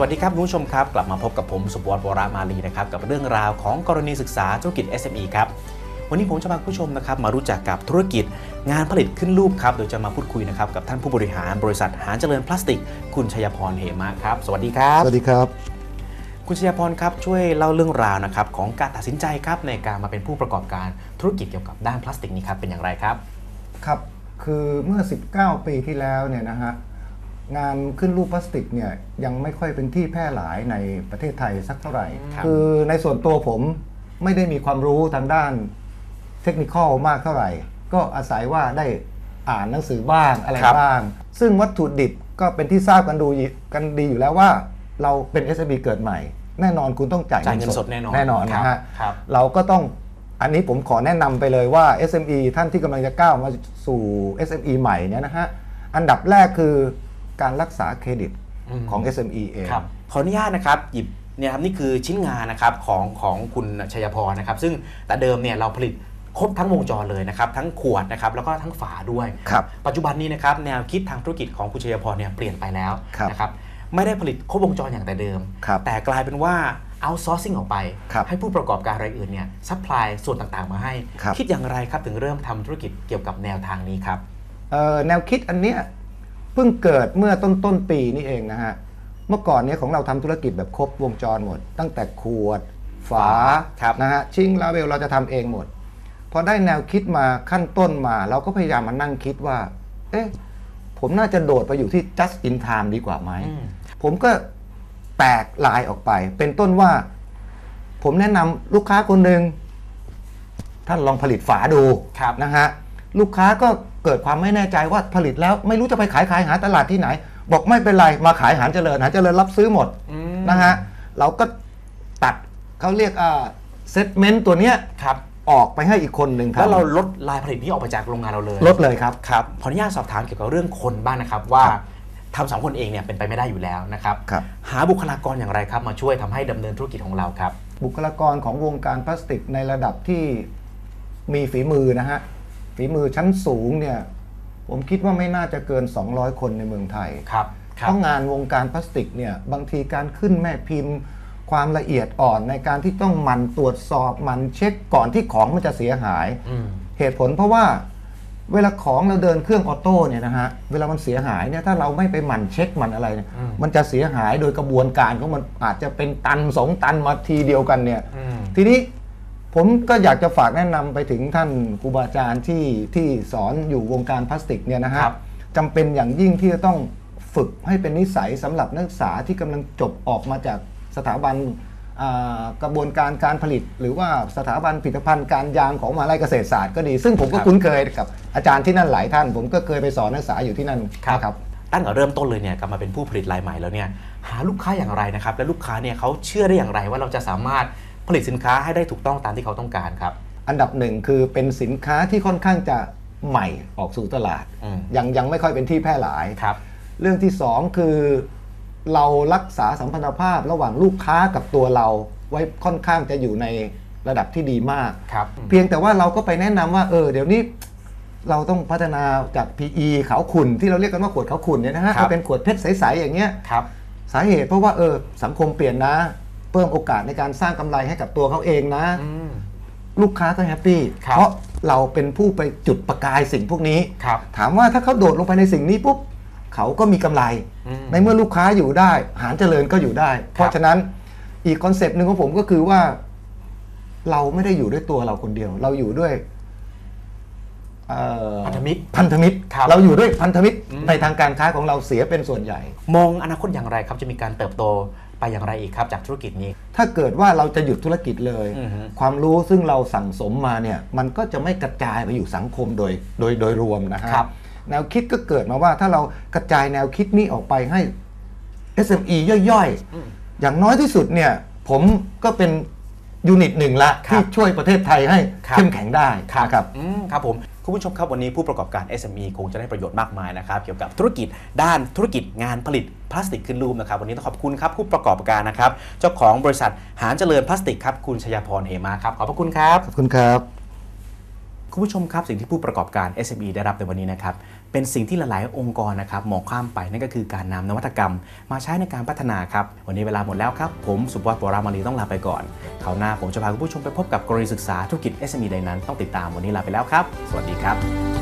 สวัสดีครับคุณผู้ชมครับ กลับมาพบกับผมสุบวรวรามาลีนะครับกับเรื่องราวของกรณีศึกษาธุรกิจ SME ครับวันนี้ผมจะพาคุณผู้ชมนะครับมารู้จักกับธุรกิจงานผลิตขึ้นรูปครับโดยจะมาพูดคุยนะครับกับท่านผู้บริหารบริษัทหานเจริญพลาสติก คุณชัยพรเหมะครับสวัสดีครับ สวัสดีครับ คุณชัยพรครับช่วยเล่าเรื่องราวนะครับของการตัดสินใจครับในการมาเป็นผู้ประกอบการธุรกิจเกี่ยวกับด้านพลาสติกนี้ครับเป็นอย่างไรครับครับ คือเมื่อ 19 ปีที่แล้วเนี่ยนะฮะ งานขึ้นรูปพลาสติกเนี่ยยังไม่ค่อยเป็นที่แพร่หลายในประเทศไทยสักเท่าไหร่ครับคือในส่วนตัวผมไม่ได้มีความรู้ทางด้านเทคนิคอลมากเท่าไหร่ ก็อาศัยว่าได้อ่านหนังสือบ้างอะไรครับบ้าง ซึ่งวัตถุดิบก็เป็นที่ทราบกันดูกันดีอยู่แล้วว่า เราเป็น s อ b เกิดใหม่ แน่นอนคุณต้องจ่ายจ่ายเงินสดแน่นอนแน่นอนนะฮะครับเราก็ต้องอันนี้ผมขอแนะนำไปเลยว่า SME ท่านที่กำลังจะก้าวมาสู่ SME ใหม่เนี่ยนะฮะอันดับแรกคือ การรักษาเครดิตอืมของ SME เองครับขออนุญาตนะครับหยิบเนี่ยครับนี่คือชิ้นงานนะครับของของคุณชัยพรนะครับ ซึ่งแต่เดิมเนี่ยเราผลิตครบทั้งวงจรเลยนะครับทั้งขวดนะครับแล้วก็ทั้งฝาด้วยครับปัจจุบันนี้นะครับแนวคิดทางธุรกิจของคุณชัยพรเนี่ยเปลี่ยนไปแล้วครับนะครับไม่ได้ผลิตครบวงจรอย่างแต่เดิมครับแต่กลายเป็นว่า outsourcing ออกไปครับให้ผู้ประกอบการรายอื่นเนี่ยซัพพลายส่วนต่างๆมาให้ครับคิดอย่างไรครับถึงเริ่มทำธุรกิจเกี่ยวกับแนวทางนี้ครับเอ่อแนวคิดอันเนี้ย เพิ่งเกิดเมื่อต้นต้นๆปีนี่เองนะฮะ เมื่อก่อนเนี้ของเราทำธุรกิจแบบครบวงจรหมด ตั้งแต่ขวด ฝาครับนะฮะชิงลาเบลเราจะทำเองหมด พอได้แนวคิดมาขั้นต้นมา เราก็พยายามมานั่งคิดว่า เอ๊ะ ผมน่าจะโดดไปอยู่ที่ just in time ดีกว่าไหม อืม ผมก็แตกลายออกไป เป็นต้นว่า ผมแนะนำลูกค้าคนหนึ่งท่านลองผลิตฝาดูครับ นะฮะ ลูกค้าก็เกิดความไม่แน่ใจว่าผลิตแล้ว ไม่รู้จะไปขายขายหาตลาดที่ไหน บอกไม่เป็นไรมาขายหารเจริญหารเจริญรับซื้อหมดอืมนะฮะเราก็ตัดเขาเรียกอ่าเซตเมนต์ตัวเนี้ยครับออกไปให้อีกคนหนึ่งครับแล้วเราลดลายผลิตนี้ออกไปจากโรงงานเราเลยลดเลยครับครับขออนุญาตสอบถามเกี่ยวกับเรื่องคนบ้างนะครับว่าครับทำสองคนเองเนี่ยเป็นไปไม่ได้อยู่แล้วนะครับครับหาบุคลากรอย่างไรครับ มาช่วยทำให้ดำเนินธุรกิจของเราครับ บุคลากรของวงการพลาสติกในระดับที่มีฝีมือนะฮะ ฝีมือชั้นสูงเนี่ยผมคิดว่าไม่น่าจะเกิน 200 คนในเมืองไทยครับครัเพบราะงานวงการพลาสติกเนี่ยบางทีการขึ้นแม่พิมพ์ ความละเอียดอ่อนในการที่ต้องหมันตรวจสอบหมันเช็คก่อนที่ของมันจะเสียหายอืมเหตุผลเพราะว่าเวลาของเราเดินเครื่องออโต้เนี่ยนะฮะเวลามันเสียหายเนี่ยถ้าเราไม่ไปหมั่นเช็คมันอะไรเนี่ยอืมมันจะเสียหายโดยกระบวนการของมันอาจจะเป็นตันสองตันมาทีเดียวกันเนี่ยอืมทีนี้ ผมก็อยากจะฝากแนะนำไปถึงท่านครูบาอาจารย์ที่ที่สอนอยู่วงการพลาสติกเนี่ยนะฮะครับจำเป็นอย่างยิ่งที่จะต้องฝึกให้เป็นนิสัยสำหรับนักศึกษาที่กำลังจบออกมาจากสถาบันอ่ากระบวนการการผลิต หรือว่าสถาบันผลิตภัณฑ์การยางของมหาลัยเกษตรศาสตร์ก็ดี ซึ่งผมก็ครับคุ้นเคยกับอาจารย์ที่นั่นหลายท่าน ผมก็เคยไปสอนนักศึกษาอยู่ที่นั่นนะครับตั้งแต่เริ่มต้นเลยเนี่ยกลับมาเป็นผู้ผลิตรายใหม่แล้วเนี่ยหาลูกค้าอย่างไรนะครับ และลูกค้าเนี่ยเขาเชื่อได้อย่างไรว่าเราจะสามารถ ผลิตสินค้าให้ได้ถูกต้องตามที่เขาต้องการครับ อันดับหนึ่งคือเป็นสินค้าที่ค่อนข้างจะใหม่ออกสู่ตลาด อืม ยังยังไม่ค่อยเป็นที่แพร่หลาย ครับ เรื่องที่สองคือเรารักษาสัมพันธภาพระหว่างลูกค้ากับตัวเราไว้ค่อนข้างจะอยู่ในระดับที่ดีมาก ครับ เพียงแต่ว่าเราก็ไปแนะนำว่าเออเดี๋ยวนี้เราต้องพัฒนาจาก PE ขาวขุ่นที่เราเรียกกันว่าขวดขาวขุ่นเนี่ยนะฮะครับ เอาเป็นขวดเพชรใสๆอย่างเงี้ย ครับ สาเหตุเพราะว่าเออสังคมเปลี่ยนนะ เพิ่มโอกาสในการสร้างกำไรให้กับตัวเขาเองนะอืมลูกค้าก็แฮปปี้ครับเพราะเราเป็นผู้ไปจุดประกายสิ่งพวกนี้ครับถามว่าถ้าเขาโดดลงไปในสิ่งนี้ปุ๊บเขาก็มีกำไรอืมในเมื่อลูกค้าอยู่ได้ หารเจริญก็อยู่ได้ เพราะฉะนั้นอีกคอนเซปต์หนึ่งของผมก็คือว่า เราไม่ได้อยู่ด้วยตัวเราคนเดียว เราอยู่ด้วยเอ่อพันธมิตรพันธมิตรครับเราอยู่ด้วยพันธมิตรอืมในทางการค้าของเราเสียเป็นส่วนใหญ่ มองอนาคตอย่างไรครับจะมีการเติบโต ไปอย่างไรอีกครับจากธุรกิจนี้ ถ้าเกิดว่าเราจะหยุดธุรกิจเลยอือฮึความรู้ซึ่งเราสั่งสมมาเนี่ยมันก็จะไม่กระจายไปอยู่สังคมโดยโดยโดยรวมนะฮะครับแนวคิดก็เกิดมาว่าถ้าเรากระจายแนวคิดนี้ออกไปให้ SME ย่อยอืมๆอย่างน้อยที่สุดเนี่ยผมก็เป็น ยูนิตหนึ่งละครับที่ช่วยประเทศไทยให้ครับเข้มแข็งได้นะครับอืมครับผมคุณผู้ชมครับวันนี้ผู้ประกอบการ SME คงจะได้ประโยชน์มากมายนะครับเกี่ยวกับธุรกิจด้านธุรกิจงานผลิตพลาสติกขึ้นรูปนะครับวันนี้ต้องขอบคุณครับผู้ประกอบการนะครับเจ้าของบริษัทหารเจริญพลาสติกครับคุณชยาพรเหมาครับขอบพระคุณครับขอบคุณครับ คุณผู้ชมครับสิ่งที่ผู้ประกอบการ SME ได้รับในวันนี้นะครับเป็นสิ่งที่หลาย ๆ องค์กรนะครับมองข้ามไปนั่นก็คือการนำนวัตกรรม มาใช้ในการพัฒนาครับวันนี้เวลาหมดแล้วครับ ผมสุภวัฒน์ปรามารีต้องลาไปก่อนคราวหน้าผมจะพาคุณผู้ชมไปพบกับกรณีศึกษาธุรกิจ SME ใดนั้นต้องติดตามวันนี้ลาไปแล้วครับ สวัสดีครับ